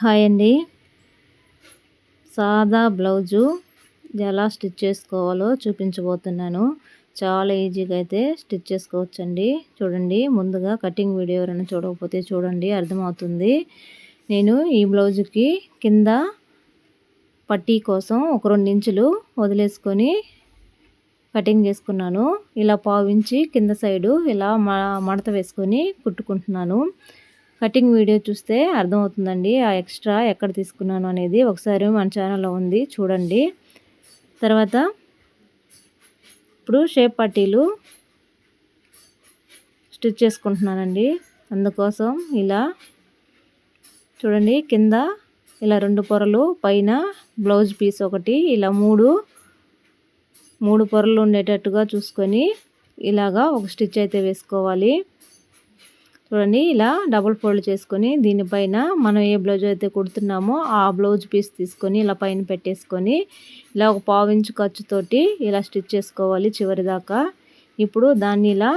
Hi అండి. సాదా blouse ఎలా స్టిచ్ చేసుకోవాలో చూపించబోతున్నాను. చాలా ఈజీగా అయితే స్టిచ్ చేసుకోవచ్చండి. చూడండి ముందుగా కటింగ్ వీడియో ఎవరైనా చూడకపోతే చూడండి అర్థమవుతుంది. నేను ఈ బ్లౌజుకి కింద పట్టీ కోసం ఒక రెండు ఇంచులు వదిలేసుకొని కటింగ్ చేసుకున్నాను. ఇలా పావించి కింద సైడు ఇలా మడత వేసుకొని కుట్టుకుంటున్నాను. కటింగ్ వీడియో చూస్తే అర్థమవుతుందండి. ఆ ఎక్స్ట్రా ఎక్కడ తీసుకున్నాను అనేది ఒకసారి మన ఛానల్లో ఉంది చూడండి. తర్వాత ఇప్పుడు షేప్ పట్టీలు స్టిచ్ చేసుకుంటున్నానండి. అందుకోసం ఇలా చూడండి కింద ఇలా రెండు పొరలు పైన బ్లౌజ్ పీస్ ఒకటి ఇలా మూడు మూడు పొరలు ఉండేటట్టుగా చూసుకొని ఇలాగా ఒక స్టిచ్ అయితే వేసుకోవాలి. చూడండి ఇలా డబుల్ ఫోల్డ్ చేసుకొని దీనిపైన మనం ఏ బ్లౌజ్ అయితే కుడుతున్నామో ఆ బ్లౌజ్ పీస్ తీసుకొని ఇలా పైన పెట్టేసుకొని ఇలా ఒక పావించు ఖర్చుతోటి ఇలా స్టిచ్ చేసుకోవాలి చివరి దాకా. ఇప్పుడు దాన్ని ఇలా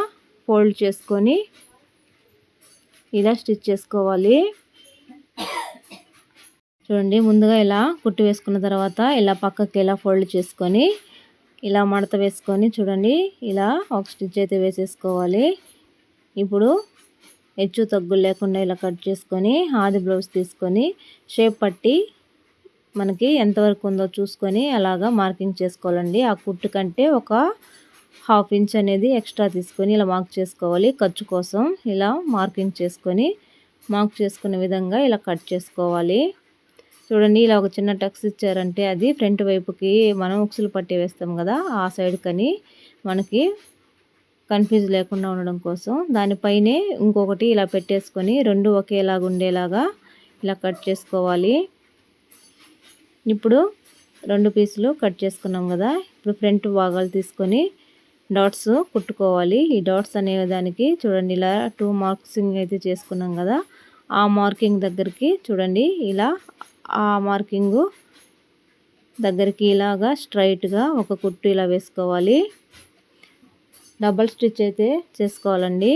ఫోల్డ్ చేసుకొని ఇలా స్టిచ్ చేసుకోవాలి. చూడండి ముందుగా ఇలా కుట్టి వేసుకున్న తర్వాత ఇలా పక్కకి ఇలా ఫోల్డ్ చేసుకొని ఇలా మడత వేసుకొని చూడండి ఇలా ఒక స్టిచ్ అయితే వేసేసుకోవాలి. ఇప్పుడు హెచ్చు తగ్గులు లేకుండా ఇలా కట్ చేసుకొని ఆది బ్లౌజ్ తీసుకొని షేప్ పట్టి మనకి ఎంతవరకు ఉందో చూసుకొని అలాగా మార్కింగ్ చేసుకోవాలండి. ఆ కుట్టు కంటే ఒక హాఫ్ ఇంచ్ అనేది ఎక్స్ట్రా తీసుకొని ఇలా మార్క్ చేసుకోవాలి. ఖర్చు కోసం ఇలా మార్కింగ్ చేసుకొని మార్క్ చేసుకునే విధంగా ఇలా కట్ చేసుకోవాలి. చూడండి ఇలా ఒక చిన్న టక్స్ ఇచ్చారంటే అది ఫ్రంట్ వైపుకి మనం ఉక్సులు పట్టి వేస్తాం కదా ఆ సైడ్ కని మనకి కన్ఫ్యూజ్ లేకుండా ఉండడం కోసం దానిపైనే ఇంకొకటి ఇలా పెట్టేసుకొని రెండు ఒకేలాగా ఉండేలాగా ఇలా కట్ చేసుకోవాలి. ఇప్పుడు రెండు పీసులు కట్ చేసుకున్నాం కదా ఇప్పుడు ఫ్రంట్ భాగాలు తీసుకొని డాట్స్ కుట్టుకోవాలి. ఈ డాట్స్ అనే దానికి చూడండి ఇలా టూ మార్క్సింగ్ అయితే చేసుకున్నాం కదా ఆ మార్కింగ్ దగ్గరికి చూడండి ఇలా ఆ మార్కింగు దగ్గరికి ఇలాగా స్ట్రైట్గా ఒక కుట్టు ఇలా వేసుకోవాలి. డబల్ స్టిచ్ అయితే చేసుకోవాలండి.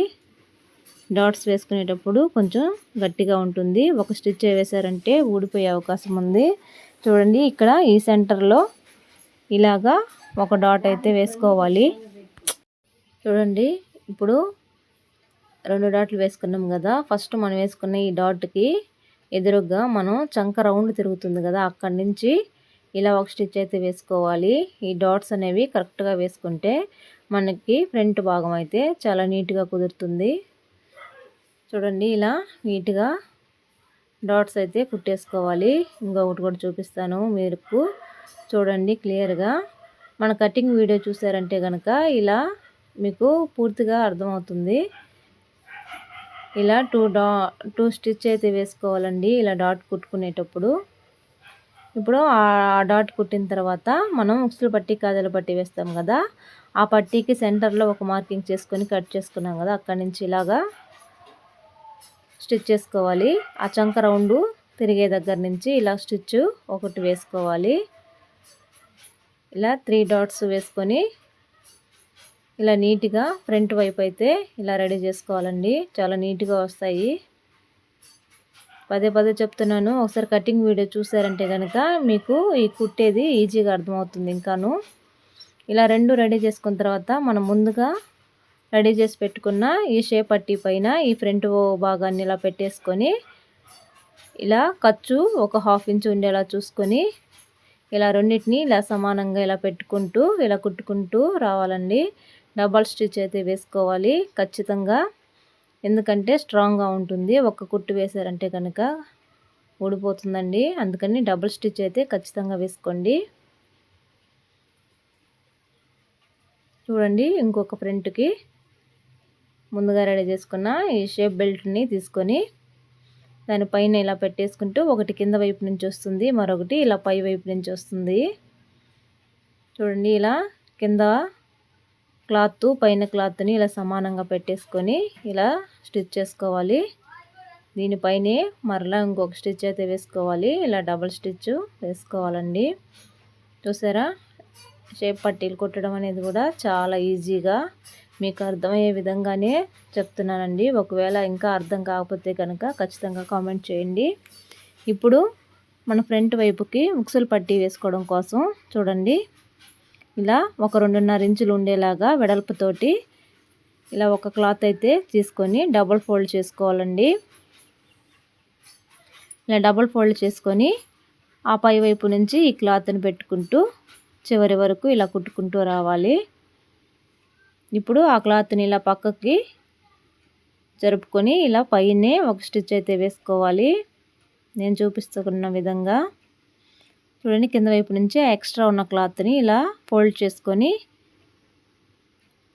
డాట్స్ వేసుకునేటప్పుడు కొంచెం గట్టిగా ఉంటుంది. ఒక స్టిచ్ వేసారంటే ఊడిపోయే అవకాశం ఉంది. చూడండి ఇక్కడ ఈ సెంటర్లో ఇలాగా ఒక డాట్ అయితే వేసుకోవాలి. చూడండి ఇప్పుడు రెండు డాట్లు వేసుకున్నాం కదా. ఫస్ట్ మనం వేసుకున్న ఈ డాట్కి ఎదురుగా మనం చంక రౌండ్ తిరుగుతుంది కదా. అక్కడి నుంచి ఇలా ఒక స్టిచ్ అయితే వేసుకోవాలి. ఈ డాట్స్ అనేవి కరెక్ట్గా వేసుకుంటే మనకి ఫ్రంట్ భాగం అయితే చాలా నీట్గా కుదురుతుంది. చూడండి ఇలా నీట్గా డాట్స్ అయితే కుట్టేసుకోవాలి. ఇంకొకటి కూడా చూపిస్తాను మీరు చూడండి క్లియర్గా. మన కటింగ్ వీడియో చూసారంటే కనుక ఇలా మీకు పూర్తిగా అర్థమవుతుంది. ఇలా టూ డా టూ స్టిచ్ అయితే వేసుకోవాలండి. ఇలా డాట్ కుట్టుకునేటప్పుడు. ఇప్పుడు ఆ డాట్ కుట్టిన తర్వాత మనం ఉక్సులు పట్టి కాజలు పట్టి వేస్తాం కదా. ఆ పట్టీకి సెంటర్లో ఒక మార్కింగ్ చేసుకొని కట్ చేసుకున్నాం కదా అక్కడి నుంచి ఇలాగా స్టిచ్ చేసుకోవాలి. ఆ చంక రౌండ్ తిరిగే దగ్గర నుంచి ఇలా స్టిచ్ ఒకటి వేసుకోవాలి. ఇలా త్రీ డాట్స్ వేసుకొని ఇలా నీట్గా ఫ్రంట్ వైపు అయితే ఇలా రెడీ చేసుకోవాలండి. చాలా నీట్గా వస్తాయి. పదే పదే చెప్తున్నాను. ఒకసారి కటింగ్ వీడియో చూసారంటే కనుక మీకు ఈ కుట్టేది ఈజీగా అర్థమవుతుంది ఇంకాను. ఇలా రెండు రెడీ చేసుకున్న తర్వాత మనం ముందుగా రెడీ చేసి పెట్టుకున్న ఈ షేప్ పట్టి పైన ఈ ఫ్రంట్ భాగాన్ని ఇలా పెట్టేసుకొని ఇలా ఖర్చు ఒక హాఫ్ ఇంచ్ ఉండేలా చూసుకొని ఇలా రెండింటిని ఇలా సమానంగా ఇలా పెట్టుకుంటూ ఇలా కుట్టుకుంటూ రావాలండి. డబల్ స్టిచ్ అయితే వేసుకోవాలి ఖచ్చితంగా. ఎందుకంటే స్ట్రాంగ్గా ఉంటుంది. ఒక్క కుట్టు వేసారంటే కనుక ఊడిపోతుందండి. అందుకని డబుల్ స్టిచ్ అయితే ఖచ్చితంగా వేసుకోండి. చూడండి ఇంకొక ఫ్రంట్కి ముందుగా రెడీ చేసుకున్న ఈ షేప్ బెల్ట్ని తీసుకొని దానిపైన ఇలా పెట్టేసుకుంటూ ఒకటి కింద వైపు నుంచి వస్తుంది మరొకటి ఇలా పై వైపు నుంచి వస్తుంది. చూడండి ఇలా కింద క్లాత్ పైన క్లాత్ని ఇలా సమానంగా పెట్టేసుకొని ఇలా స్టిచ్ చేసుకోవాలి. దీనిపైనే మరలా ఇంకొక స్టిచ్ అయితే వేసుకోవాలి ఇలా డబల్ స్టిచ్ వేసుకోవాలండి. చూసారా? షేప్ పట్టీలు కుట్టడం అనేది కూడా చాలా ఈజీగా మీకు అర్థమయ్యే విధంగానే చెప్తున్నానండి. ఒకవేళ ఇంకా అర్థం కాకపోతే కనుక ఖచ్చితంగా కామెంట్ చేయండి. ఇప్పుడు మన ఫ్రంట్ వైపుకి ముక్సులు పట్టి వేసుకోవడం కోసం చూడండి. ఇలా ఒక రెండున్నర ఇంచులు ఉండేలాగా వెడల్పుతోటి ఇలా ఒక క్లాత్ అయితే తీసుకొని డబుల్ ఫోల్డ్ చేసుకోవాలండి. ఇలా డబుల్ ఫోల్డ్ చేసుకొని ఆ పై వైపు నుంచి ఈ క్లాత్ని పెట్టుకుంటూ చివరి వరకు ఇలా కుట్టుకుంటూ రావాలి. ఇప్పుడు ఆ క్లాత్ని ఇలా పక్కకి జరుపుకొని ఇలా పైనే ఒక స్టిచ్ అయితే వేసుకోవాలి. నేను చూపిస్తున్న విధంగా. చూడండి కింద వైపు నుంచి ఎక్స్ట్రా ఉన్న క్లాత్ని ఇలా ఫోల్డ్ చేసుకొని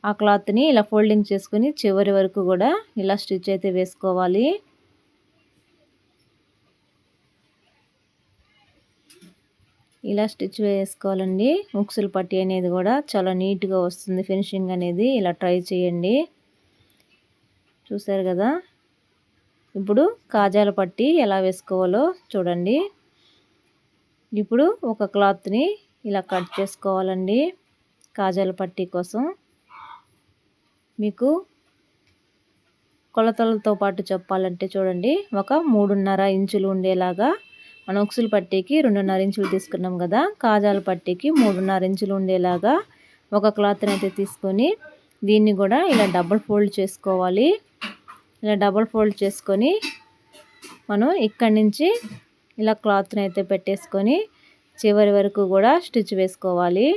ఆ క్లాత్ని ఇలా ఫోల్డింగ్ చేసుకొని చివరి వరకు కూడా ఇలా స్టిచ్ అయితే వేసుకోవాలి. ఇలా స్టిచ్ వేసుకోవాలండి. ముక్సులు పట్టి అనేది కూడా చాలా నీట్గా వస్తుంది. ఫినిషింగ్ అనేది ఇలా ట్రై చేయండి. చూసారు కదా? ఇప్పుడు కాజాల పట్టి ఎలా వేసుకోవాలో చూడండి. ఇప్పుడు ఒక క్లాత్ని ఇలా కట్ చేసుకోవాలండి కాజాల పట్టి కోసం. మీకు కొలతలతో పాటు చెప్పాలంటే చూడండి ఒక మూడున్నర ఇంచులు ఉండేలాగా మన ఉక్సుల పట్టీకి రెండున్నర ఇంచులు తీసుకున్నాం కదా. కాజాల పట్టీకి మూడున్నర ఇంచులు ఉండేలాగా ఒక క్లాత్ని అయితే తీసుకొని దీన్ని కూడా ఇలా డబుల్ ఫోల్డ్ చేసుకోవాలి. ఇలా డబుల్ ఫోల్డ్ చేసుకొని మనం ఇక్కడి నుంచి ఇలా క్లాత్ని అయితే పెట్టేసుకొని చివరి వరకు కూడా స్టిచ్ వేసుకోవాలి.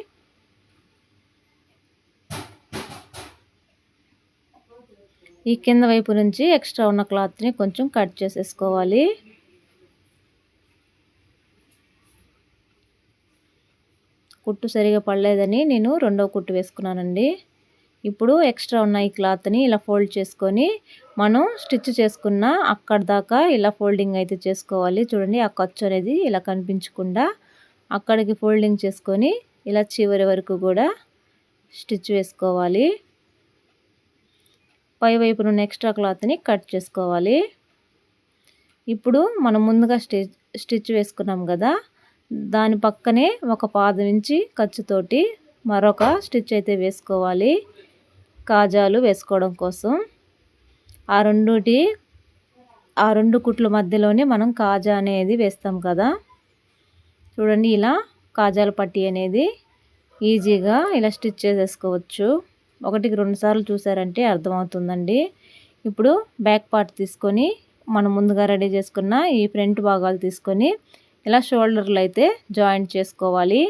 ఈ కింద వైపు నుంచి ఎక్స్ట్రా ఉన్న క్లాత్ని కొంచెం కట్ చేసేసుకోవాలి. కుట్టు సరిగా పడలేదని నేను రెండవ కుట్టు వేసుకున్నానండి. ఇప్పుడు ఎక్స్ట్రా ఉన్న ఈ క్లాత్ని ఇలా ఫోల్డ్ చేసుకొని మనం స్టిచ్ చేసుకున్న అక్కడ దాకా ఇలా ఫోల్డింగ్ అయితే చేసుకోవాలి. చూడండి ఆ ఖర్చు అనేది ఇలా కనిపించకుండా అక్కడికి ఫోల్డింగ్ చేసుకొని ఇలా చివరి వరకు కూడా స్టిచ్ వేసుకోవాలి. పై వైపున ఎక్స్ట్రా క్లాత్ని కట్ చేసుకోవాలి. ఇప్పుడు మనం ముందుగా స్టిచ్ స్టిచ్ వేసుకున్నాం కదా దాని పక్కనే ఒక పాదం ఇంచి ఖర్చుతోటి మరొక స్టిచ్ అయితే వేసుకోవాలి. కాజాలు వేసుకోవడం కోసం. ఆ రెండుటి ఆ రెండు కుట్ల మధ్యలోనే మనం కాజా అనేది వేస్తాం కదా. చూడండి ఇలా కాజాల పట్టి అనేది ఈజీగా ఇలా స్టిచ్ చేసేసుకోవచ్చు. ఒకటికి రెండు సార్లు చూసారంటే అర్థమవుతుందండి. ఇప్పుడు బ్యాక్ పార్ట్ తీసుకొని మనం ముందుగా రెడీ చేసుకున్న ఈ ఫ్రంట్ భాగాలు తీసుకొని ఇలా షోల్డర్లు అయితే జాయింట్ చేసుకోవాలి.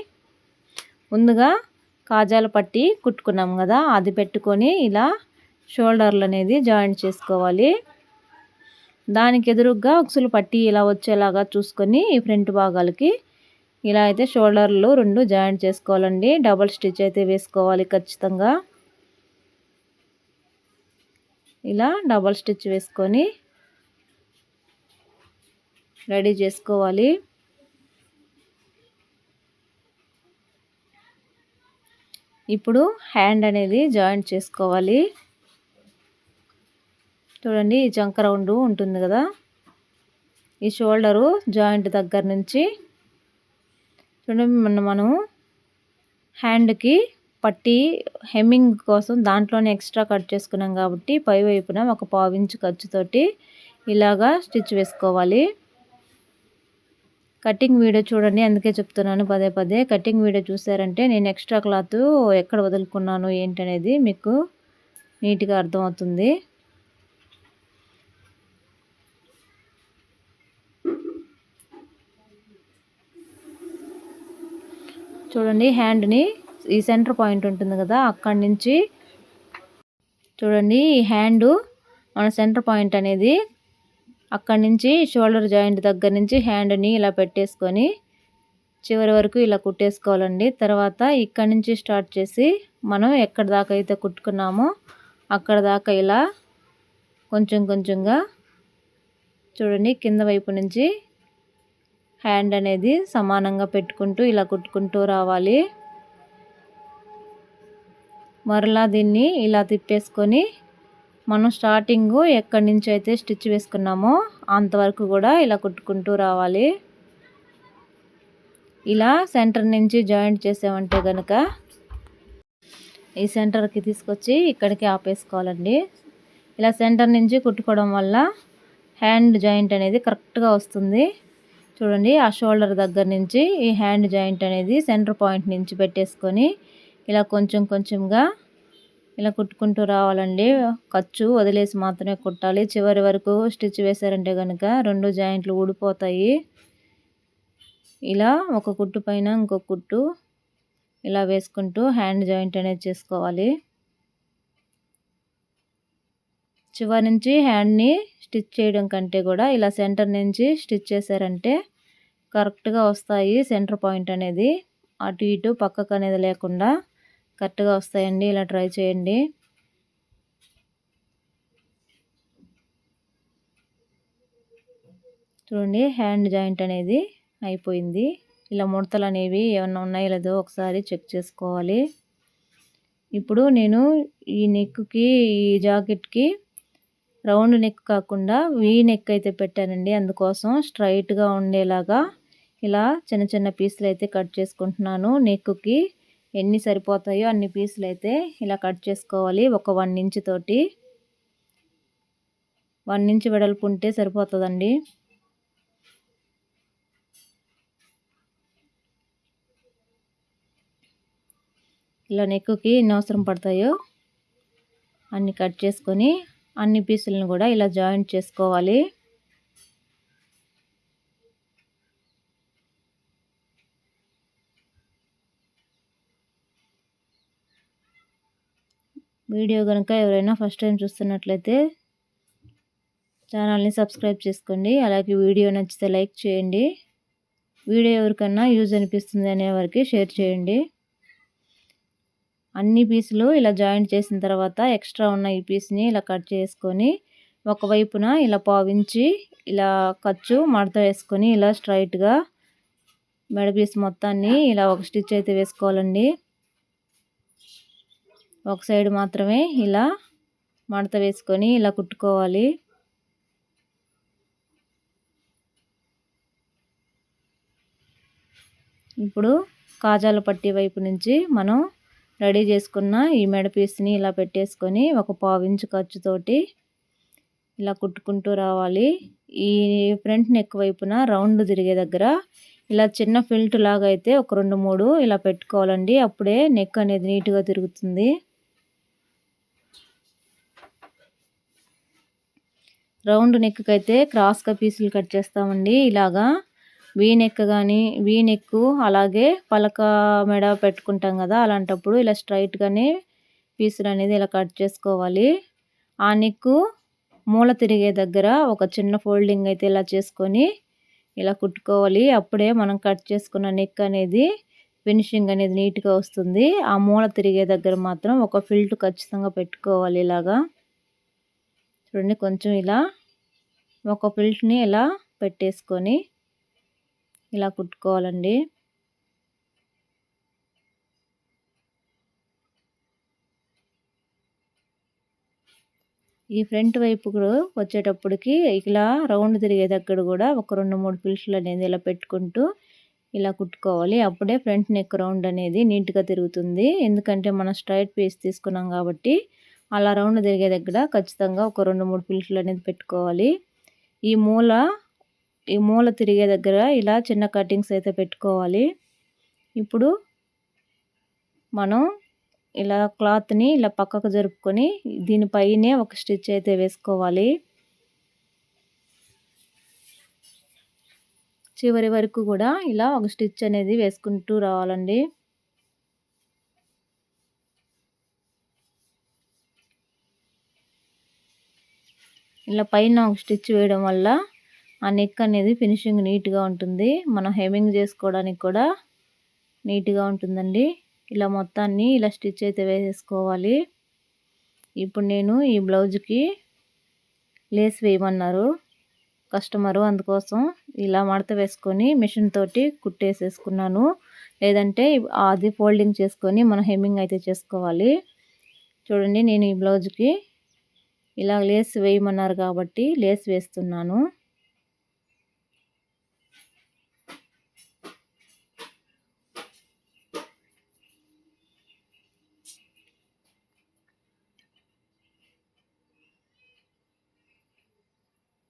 ముందుగా కాజాల పట్టి కుట్టుకున్నాం కదా అది పెట్టుకొని ఇలా షోల్డర్లు అనేది జాయింట్ చేసుకోవాలి. దానికి ఎదురుగా ఉక్సులు పట్టి ఇలా వచ్చేలాగా చూసుకొని ఈ ఫ్రంట్ భాగాలకి ఇలా అయితే షోల్డర్లు రెండు జాయింట్ చేసుకోవాలండి. డబల్ స్టిచ్ అయితే వేసుకోవాలి ఖచ్చితంగా. ఇలా డబల్ స్టిచ్ వేసుకొని రెడీ చేసుకోవాలి. ఇప్పుడు హ్యాండ్ అనేది జాయింట్ చేసుకోవాలి. చూడండి ఈ చంక రౌండ్ ఉంటుంది కదా. ఈ షోల్డరు జాయింట్ దగ్గర నుంచి చూడండి మన మనం హ్యాండ్కి పట్టి హెమ్మింగ్ కోసం దాంట్లోనే ఎక్స్ట్రా కట్ చేసుకున్నాం కాబట్టి పై వైపున ఒక పావించు ఖర్చుతోటి ఇలాగా స్టిచ్ వేసుకోవాలి. కటింగ్ వీడియో చూడండి అందుకే చెప్తున్నాను పదే పదే. కటింగ్ వీడియో చూసారంటే నేను ఎక్స్ట్రా క్లాత్ ఎక్కడ వదులుకున్నాను ఏంటనేది మీకు నీట్గా అర్థమవుతుంది. చూడండి హ్యాండ్ని ఈ సెంటర్ పాయింట్ ఉంటుంది కదా అక్కడి నుంచి చూడండి ఈ హ్యాండ్ మన సెంటర్ పాయింట్ అనేది అక్కడి నుంచి షోల్డర్ జాయింట్ దగ్గర నుంచి హ్యాండ్ని ఇలా పెట్టేసుకొని చివరి వరకు ఇలా కుట్టేసుకోవాలండి. తర్వాత ఇక్కడ నుంచి స్టార్ట్ చేసి మనం ఎక్కడ దాకా అయితే కుట్టుకున్నామో అక్కడ దాకా ఇలా కొంచెం కొంచెంగా చూడండి కింద వైపు నుంచి హ్యాండ్ అనేది సమానంగా పెట్టుకుంటూ ఇలా కుట్టుకుంటూ రావాలి. మరలా దీన్ని ఇలా తిప్పేసుకొని మనం స్టార్టింగ్ ఎక్కడి నుంచి అయితే స్టిచ్ వేసుకున్నామో అంతవరకు కూడా ఇలా కుట్టుకుంటూ రావాలి. ఇలా సెంటర్ నుంచి జాయింట్ చేసామంటే కనుక ఈ సెంటర్కి తీసుకొచ్చి ఇక్కడికి ఆపేసుకోవాలండి. ఇలా సెంటర్ నుంచి కుట్టుకోవడం వల్ల హ్యాండ్ జాయింట్ అనేది కరెక్ట్గా వస్తుంది. చూడండి ఆ షోల్డర్ దగ్గర నుంచి ఈ హ్యాండ్ జాయింట్ అనేది సెంటర్ పాయింట్ నుంచి పెట్టేసుకొని ఇలా కొంచెం కొంచెంగా ఇలా కుట్టుకుంటూ రావాలండి. ఖర్చు వదిలేసి మాత్రమే కుట్టాలి. చివరి వరకు స్టిచ్ వేశారంటే కనుక రెండు జాయింట్లు ఊడిపోతాయి. ఇలా ఒక కుట్టు పైన ఇంకొక కుట్టు ఇలా వేసుకుంటూ హ్యాండ్ జాయింట్ అనేది చేసుకోవాలి. చివరి నుంచి హ్యాండ్ని స్టిచ్ చేయడం కంటే కూడా ఇలా సెంటర్ నుంచి స్టిచ్ చేశారంటే కరెక్ట్గా వస్తాయి సెంటర్ పాయింట్ అనేది. అటు ఇటు పక్కకు అనేది లేకుండా కరెక్ట్గా వస్తాయండి. ఇలా ట్రై చేయండి. చూడండి హ్యాండ్ జాయింట్ అనేది అయిపోయింది. ఇలా ముడతలు అనేవి ఏమన్నా ఉన్నాయో లేదో ఒకసారి చెక్ చేసుకోవాలి. ఇప్పుడు నేను ఈ నెక్కి ఈ జాకెట్కి రౌండ్ నెక్ కాకుండా వీ నెక్ అయితే పెట్టానండి. అందుకోసం స్ట్రైట్గా ఉండేలాగా ఇలా చిన్న చిన్న పీసులు అయితే కట్ చేసుకుంటున్నాను. నెక్కి ఎన్ని సరిపోతాయో అన్ని పీసులు అయితే ఇలా కట్ చేసుకోవాలి. ఒక వన్ ఇంచ్ తోటి. వన్ ఇంచ్ వెడల్పు ఉంటే సరిపోతుందండి. ఇలా నెక్కుకి ఎన్ని అవసరం పడతాయో అన్ని కట్ చేసుకొని అన్ని పీసులను కూడా ఇలా జాయింట్ చేసుకోవాలి. వీడియో కనుక ఎవరైనా ఫస్ట్ టైం చూస్తున్నట్లయితే ఛానల్ని సబ్స్క్రైబ్ చేసుకోండి. అలాగే వీడియో నచ్చితే లైక్ చేయండి. వీడియో ఎవరికన్నా యూజ్ అనిపిస్తుంది అనేవారికి షేర్ చేయండి. అన్ని పీసులు ఇలా జాయింట్ చేసిన తర్వాత ఎక్స్ట్రా ఉన్న ఈ పీస్ని ఇలా కట్ చేసుకొని ఒకవైపున ఇలా పావించి ఇలా ఖర్చు మడత వేసుకొని ఇలా స్ట్రైట్గా మెడ పీస్ మొత్తాన్ని ఇలా ఒక స్టిచ్ అయితే వేసుకోవాలండి. ఒక సైడ్ మాత్రమే ఇలా మడత వేసుకొని ఇలా కుట్టుకోవాలి. ఇప్పుడు కాజాల పట్టి వైపు నుంచి మనం రెడీ చేసుకున్న ఈ మెడ పీస్ని ఇలా పెట్టేసుకొని ఒక పావించు ఖర్చుతోటి ఇలా కుట్టుకుంటూ రావాలి. ఈ ఫ్రంట్ నెక్ వైపున రౌండ్ తిరిగే దగ్గర ఇలా చిన్న ఫిల్ట్ లాగా అయితే ఒక రెండు మూడు ఇలా పెట్టుకోవాలండి. అప్పుడే నెక్ అనేది నీట్గా తిరుగుతుంది. రౌండ్ నెక్ అయితే క్రాస్గా పీసులు కట్ చేస్తామండి ఇలాగా. వీ నెక్ కానీ వీ నెక్ అలాగే పలక మెడ పెట్టుకుంటాం కదా అలాంటప్పుడు ఇలా స్ట్రైట్గానే పీసులు అనేది ఇలా కట్ చేసుకోవాలి. ఆ నెక్ మూల తిరిగే దగ్గర ఒక చిన్న ఫోల్డింగ్ అయితే ఇలా చేసుకొని ఇలా కుట్టుకోవాలి. అప్పుడే మనం కట్ చేసుకున్న నెక్ అనేది ఫినిషింగ్ అనేది నీట్గా వస్తుంది. ఆ మూల తిరిగే దగ్గర మాత్రం ఒక ఫిల్ట్ ఖచ్చితంగా పెట్టుకోవాలి ఇలాగా. చూడండి కొంచెం ఇలా ఒక ఫిల్ట్ని ఇలా పెట్టేసుకొని ఇలా కుట్టుకోవాలండి. ఈ ఫ్రంట్ వైపు వచ్చేటప్పటికి ఇలా రౌండ్ తిరిగే దగ్గర కూడా ఒక రెండు మూడు పిల్సులు అనేది ఇలా పెట్టుకుంటూ ఇలా కుట్టుకోవాలి. అప్పుడే ఫ్రంట్ నెక్ రౌండ్ అనేది నీట్గా తిరుగుతుంది. ఎందుకంటే మనం స్ట్రైట్ పీస్ తీసుకున్నాం కాబట్టి అలా రౌండ్ తిరిగే దగ్గర ఖచ్చితంగా ఒక రెండు మూడు పిల్సులు అనేది పెట్టుకోవాలి. ఈ మూల ఈ మూల తిరిగే దగ్గర ఇలా చిన్న కటింగ్స్ అయితే పెట్టుకోవాలి. ఇప్పుడు మనం ఇలా క్లాత్ని ఇలా పక్కకు జరుపుకొని దీనిపైనే ఒక స్టిచ్ అయితే వేసుకోవాలి. చివరి వరకు కూడా ఇలా ఒక స్టిచ్ అనేది వేసుకుంటూ రావాలండి. ఇలా పైన ఒక స్టిచ్ వేయడం వల్ల ఆ నెక్ అనేది ఫినిషింగ్ నీట్గా ఉంటుంది. మనం హెమింగ్ చేసుకోవడానికి కూడా నీట్గా ఉంటుందండి. ఇలా మొత్తాన్ని ఇలా స్టిచ్ అయితే వేసేసుకోవాలి. ఇప్పుడు నేను ఈ బ్లౌజ్కి లేస్ వేయమన్నారు కస్టమరు. అందుకోసం ఇలా మడత వేసుకొని మిషన్ తోటి కుట్టేసేసుకున్నాను. లేదంటే అది ఫోల్డింగ్ చేసుకొని మనం హెమ్మింగ్ అయితే చేసుకోవాలి. చూడండి నేను ఈ బ్లౌజ్కి ఇలా లేస్ వేయమన్నారు కాబట్టి లేస్ వేస్తున్నాను.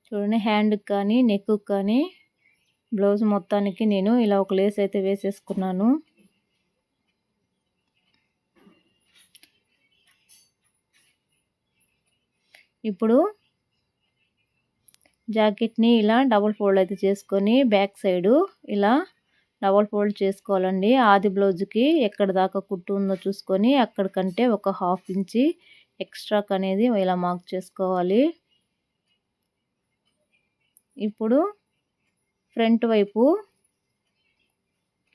చూడండి హ్యాండ్కి కానీ నెక్కు కానీ బ్లౌజ్ మొత్తానికి నేను ఇలా ఒక లేస్ అయితే వేసేసుకున్నాను. ఇప్పుడు జాకెట్ని ఇలా డబుల్ ఫోల్డ్ అయితే చేసుకొని బ్యాక్ సైడు ఇలా డబుల్ ఫోల్డ్ చేసుకోవాలండి. ఆది బ్లౌజ్కి ఎక్కడ దాకా కుట్టు ఉందో చూసుకొని అక్కడికంటే ఒక హాఫ్ ఇంచి ఎక్స్ట్రాక్ అనేది ఇలా మార్క్ చేసుకోవాలి. ఇప్పుడు ఫ్రంట్ వైపు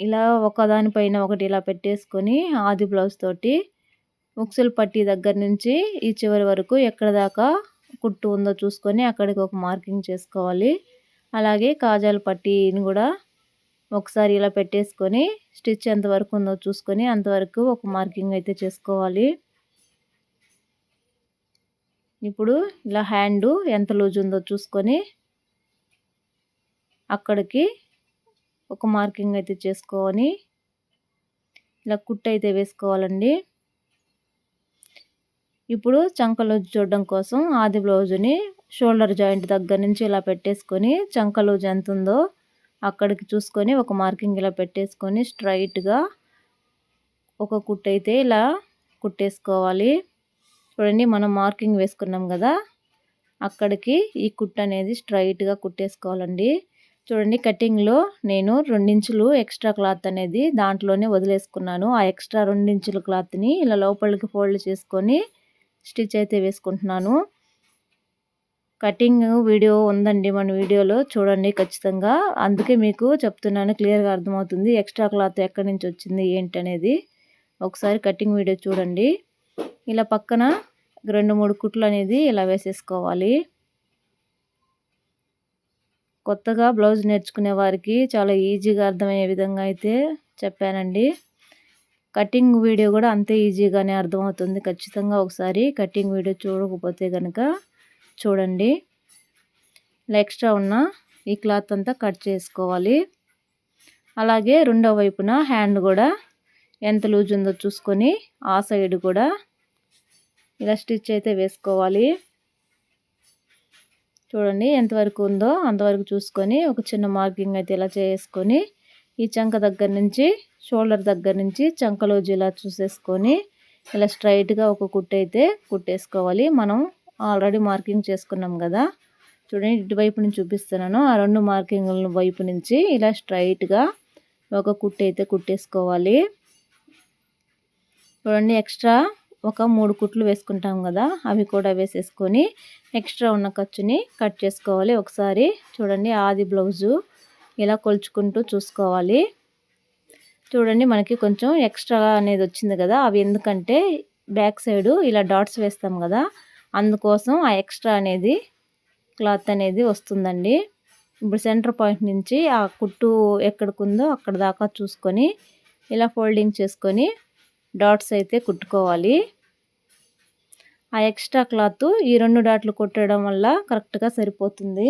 ఇలా ఒకదానిపైన ఒకటి ఇలా పెట్టేసుకొని ఆది బ్లౌజ్ తోటి ముక్సులు పట్టి దగ్గర నుంచి ఈ చివరి వరకు ఎక్కడ దాకా కుట్టు ఉందో చూసుకొని అక్కడికి ఒక మార్కింగ్ చేసుకోవాలి. అలాగే కాజాల పట్టీని కూడా ఒకసారి ఇలా పెట్టేసుకొని స్టిచ్ ఎంతవరకు ఉందో చూసుకొని అంతవరకు ఒక మార్కింగ్ అయితే చేసుకోవాలి. ఇప్పుడు ఇలా హ్యాండు ఎంత లూజ్ ఉందో చూసుకొని అక్కడికి ఒక మార్కింగ్ అయితే చేసుకొని ఇలా కుట్టు అయితే వేసుకోవాలండి. ఇప్పుడు చంకలోజు చూడడం కోసం ఆది బ్లౌజుని షోల్డర్ జాయింట్ దగ్గర నుంచి ఇలా పెట్టేసుకొని చంకలు ఎంత ఉందో అక్కడికి చూసుకొని ఒక మార్కింగ్ ఇలా పెట్టేసుకొని స్ట్రైట్గా ఒక కుట్టు అయితే ఇలా కుట్టేసుకోవాలి. చూడండి మనం మార్కింగ్ వేసుకున్నాం కదా అక్కడికి ఈ కుట్టు అనేది స్ట్రైట్గా కుట్టేసుకోవాలండి. చూడండి కటింగ్లో నేను రెండించులు ఎక్స్ట్రా క్లాత్ అనేది దాంట్లోనే వదిలేసుకున్నాను. ఆ ఎక్స్ట్రా రెండించుల క్లాత్ని ఇలా లోపలికి ఫోల్డ్ చేసుకొని స్టిచ్ అయితే వేసుకుంటున్నాను. కటింగ్ వీడియో ఉందండి మన వీడియోలో చూడండి ఖచ్చితంగా. అందుకే మీకు చెప్తున్నాను క్లియర్గా అర్థమవుతుంది ఎక్స్ట్రా క్లాత్ ఎక్కడి నుంచి వచ్చింది ఏంటి అనేది ఒకసారి కటింగ్ వీడియో చూడండి. ఇలా పక్కన రెండు మూడు కుట్లు అనేది ఇలా వేసేసుకోవాలి. కొత్తగా బ్లౌజ్ నేర్చుకునే వారికి చాలా ఈజీగా అర్థమయ్యే విధంగా అయితే చెప్పానండి. కటింగ్ వీడియో కూడా అంతే ఈజీగానే అర్థమవుతుంది. ఖచ్చితంగా ఒకసారి కటింగ్ వీడియో చూడకపోతే కనుక చూడండి. ఇలా ఎక్స్ట్రా ఉన్న ఈ క్లాత్ అంతా కట్ చేసుకోవాలి. అలాగే రెండో వైపున హ్యాండ్ కూడా ఎంత లూజ్ ఉందో చూసుకొని ఆ సైడ్ కూడా ఇలా స్టిచ్ అయితే వేసుకోవాలి. చూడండి ఎంతవరకు ఉందో అంతవరకు చూసుకొని ఒక చిన్న మార్కింగ్ అయితే ఇలా చేసుకొని ఈ చంక దగ్గర నుంచి షోల్డర్ దగ్గర నుంచి చంకలోజు ఇలా చూసేసుకొని ఇలా స్ట్రైట్గా ఒక కుట్టు అయితే కుట్టేసుకోవాలి. మనం ఆల్రెడీ మార్కింగ్ చేసుకున్నాం కదా. చూడండి ఇటువైపు నుంచి చూపిస్తున్నాను. ఆ రెండు మార్కింగ్ల వైపు నుంచి ఇలా స్ట్రైట్గా ఒక కుట్టు అయితే కుట్టేసుకోవాలి. చూడండి ఎక్స్ట్రా ఒక మూడు కుట్లు వేసుకుంటాం కదా. అవి కూడా వేసేసుకొని ఎక్స్ట్రా ఉన్న ఖర్చుని కట్ చేసుకోవాలి ఒకసారి. చూడండి ఆది బ్లౌజు ఇలా కొలుచుకుంటూ చూసుకోవాలి. చూడండి మనకి కొంచెం ఎక్స్ట్రా అనేది వచ్చింది కదా. అవి ఎందుకంటే బ్యాక్ సైడు ఇలా డాట్స్ వేస్తాం కదా. అందుకోసం ఆ ఎక్స్ట్రా అనేది క్లాత్ అనేది వస్తుందండి. ఇప్పుడు సెంటర్ పాయింట్ నుంచి ఆ కుట్టు ఎక్కడికి అక్కడ దాకా చూసుకొని ఇలా ఫోల్డింగ్ చేసుకొని డాట్స్ అయితే కుట్టుకోవాలి. ఆ ఎక్స్ట్రా క్లాత్ ఈ రెండు డాట్లు కుట్టడం వల్ల కరెక్ట్గా సరిపోతుంది.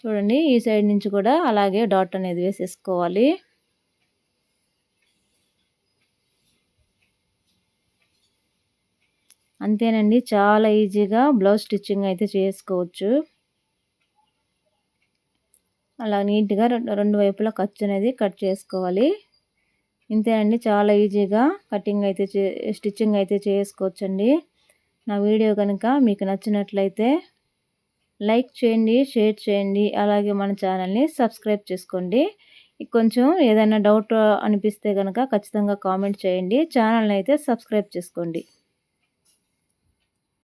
చూడండి ఈ సైడ్ నుంచి కూడా అలాగే డాట్ అనేది వేసేసుకోవాలి. అంతేనండి. చాలా ఈజీగా బ్లౌజ్ స్టిచ్చింగ్ అయితే చేసుకోవచ్చు. అలా నీట్గా రెండు రెండు వైపులా ఖర్చు అనేది కట్ చేసుకోవాలి. ఇంతేనండి. చాలా ఈజీగా కటింగ్ అయితే చే స్టిచ్చింగ్ అయితే చేసుకోవచ్చండి. నా వీడియో కనుక మీకు నచ్చినట్లయితే లైక్ చేయండి షేర్ చేయండి అలాగే మన ఛానల్ని సబ్స్క్రైబ్ చేసుకోండి. కొంచెం ఏదైనా డౌట్ అనిపిస్తే కనుక ఖచ్చితంగా కామెంట్ చేయండి. ఛానల్ని అయితే సబ్స్క్రైబ్ చేసుకోండి.